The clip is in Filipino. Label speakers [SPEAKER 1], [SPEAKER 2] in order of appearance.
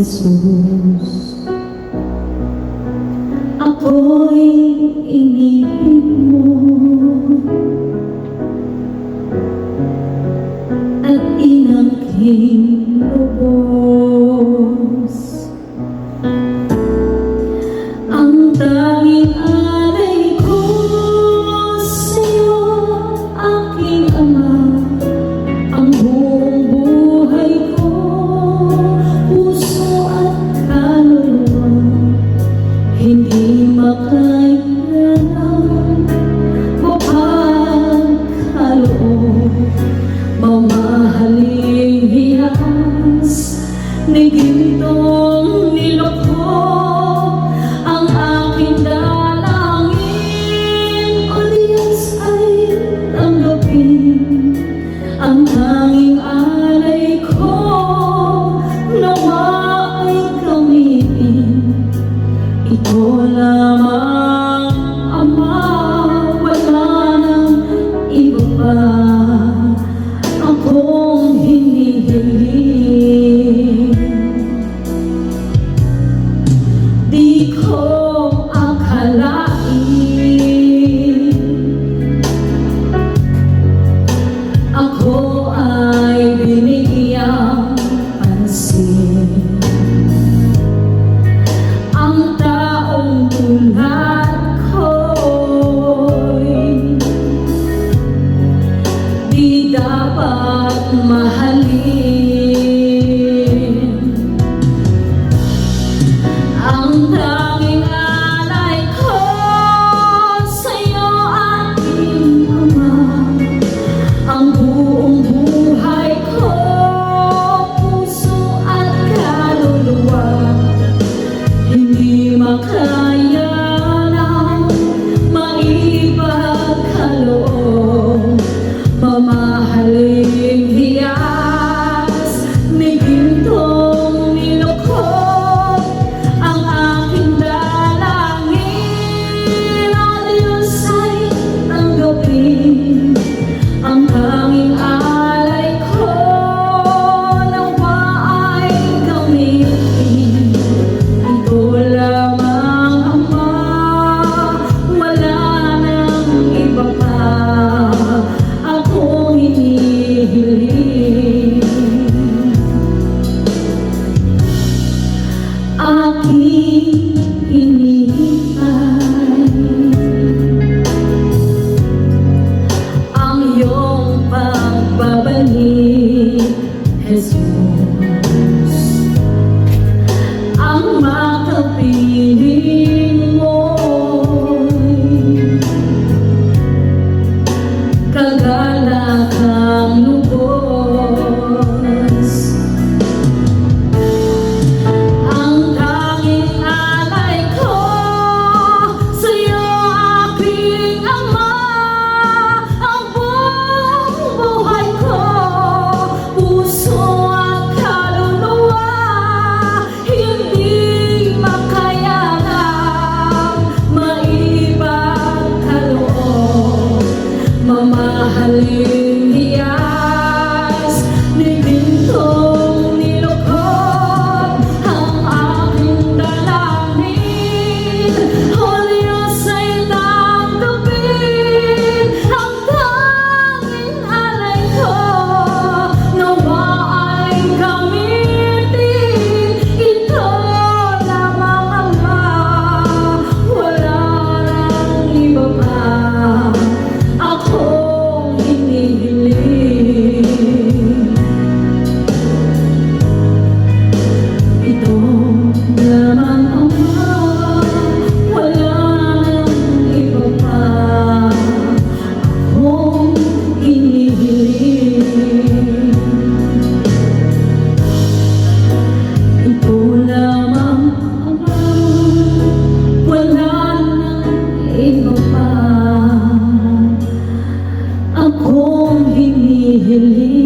[SPEAKER 1] Jesus. Ako'y inibig mo. At inaking ஓலாமா you leave.